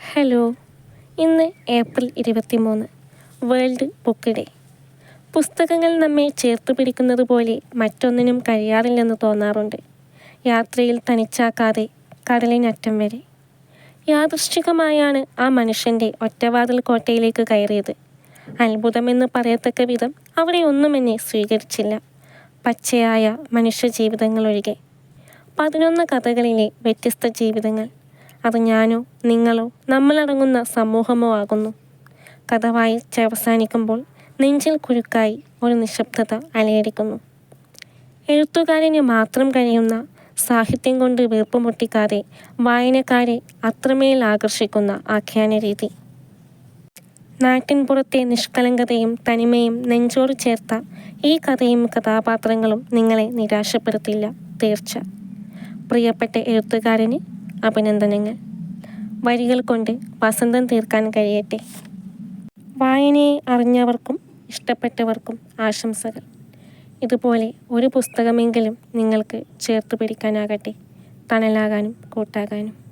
Hello. ഇന്ന് April ഇരുപത്തി മൂന്ന് വേൾഡ് ബുക്ക് ഡേ. പുസ്തകങ്ങൾ നമ്മെ ചേർത്ത് പിടിക്കുന്നത് പോലെ മറ്റൊന്നിനും കഴിയാറില്ലെന്ന് തോന്നാറുണ്ട്. യാത്രയിൽ തനിച്ചാക്കാതെ കടലിനറ്റം വരെ. യാദൃശ്ചികമായാണ് ആ മനുഷ്യന്റെ ഒറ്റവാതിൽ കോട്ടയിലേക്ക് കയറിയത്. അത്ഭുതമെന്ന് പറയത്തക്ക വിധം അവിടെ ഒന്നും എന്നെ സ്വീകരിച്ചില്ല. പച്ചയായ മനുഷ്യ ജീവിതങ്ങളൊഴികെ. പതിനൊന്ന് കഥകളിലെ വ്യത്യസ്ത ജീവിതങ്ങൾ. അത് ഞാനോ നിങ്ങളോ നമ്മളടങ്ങുന്ന സമൂഹമോ ആകുന്നു. കഥ വായിച്ച് അവസാനിക്കുമ്പോൾ നെഞ്ചിൽ കുരുക്കായി ഒരു നിശബ്ദത അലയടിക്കുന്നു. എഴുത്തുകാരന് മാത്രം കഴിയുന്ന സാഹിത്യം കൊണ്ട് വീർപ്പുമുട്ടിക്കാതെ വായനക്കാരെ അത്രമേൽ ആകർഷിക്കുന്ന ആഖ്യാന രീതി. നാട്ടിൻപുറത്തെ നിഷ്കളങ്കതയും തനിമയും നെഞ്ചോട് ചേർത്ത ഈ കഥയും കഥാപാത്രങ്ങളും നിങ്ങളെ നിരാശപ്പെടുത്തില്ല തീർച്ച. പ്രിയപ്പെട്ട എഴുത്തുകാരന് അഭിനന്ദനങ്ങൾ. വരികൾ കൊണ്ട് വസന്തം തീർക്കാൻ കഴിയട്ടെ. വായനയെ അറിഞ്ഞവർക്കും ഇഷ്ടപ്പെട്ടവർക്കും ആശംസകൾ. ഇതുപോലെ ഒരു പുസ്തകമെങ്കിലും നിങ്ങൾക്ക് ചേർത്ത് പിടിക്കാനാകട്ടെ. തണലാകാനും കൂട്ടാകാനും.